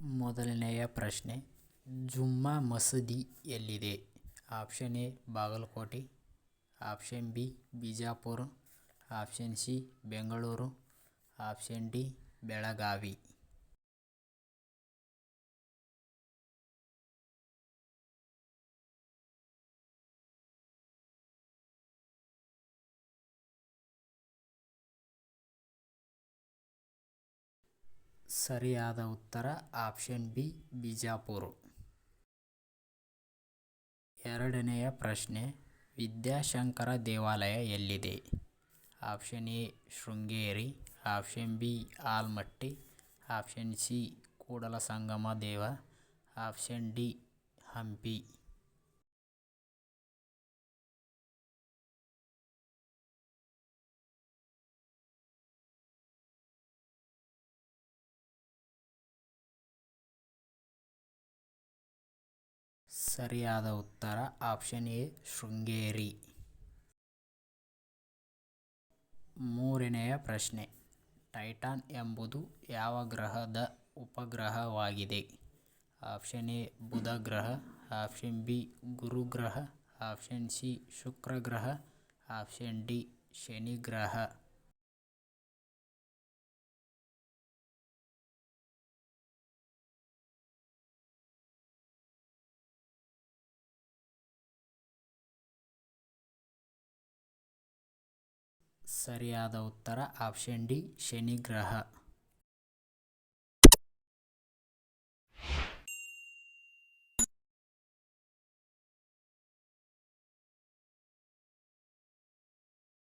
ಮೊದಲನೆಯ ಪ್ರಶ್ನೆ, ಜುಮ್ಮಾ ಮಸೀದಿ ಎಲ್ಲಿದೆ? Option A, Bagalkote, option B, Bijapur, option C, Bengaluru, option D, Belagavi. ಸರಿಯಾದ ಉತ್ತರ ಆಪ್ಷನ್ ಬಿ, ಬಿಜಾಪುರ. ಎರಡನೆಯ ಪ್ರಶ್ನೆ, ವಿದ್ಯಾಶಂಕರ ದೇವಾಲಯ ಎಲ್ಲಿದೆ? Option A, Sringeri. Option B, Almatti. Option C Kudala Sangama Deva. Option D, Hampi. ಸರಿಯಾದ ಉತ್ತರ ಆಪ್ಷನ್ ಎ, ಶೃಂಗೇರಿ. ಮೂರನೆಯ ಪ್ರಶ್ನೆ ಟೈಟಾನ್ ಎಂಬುದು ಯಾವ ಗ್ರಹದ ಉಪಗ್ರಹವಾಗಿದೆ? ಆಪ್ಷನ್ ಎ, ಬುಧ ಗ್ರಹ ಆಪ್ಷನ್ ಬಿ, ಗುರು ಗ್ರಹ ಆಪ್ಷನ್ ಸಿ, ಶುಕ್ರ ಗ್ರಹ ಆಪ್ಷನ್ ಡಿ, ಶನಿ ಗ್ರಹ. ಸರಿಯಾದ ಉತ್ತರ ಆಪ್ಷನ್ ಡಿ ಶನಿ ಗ್ರಹ.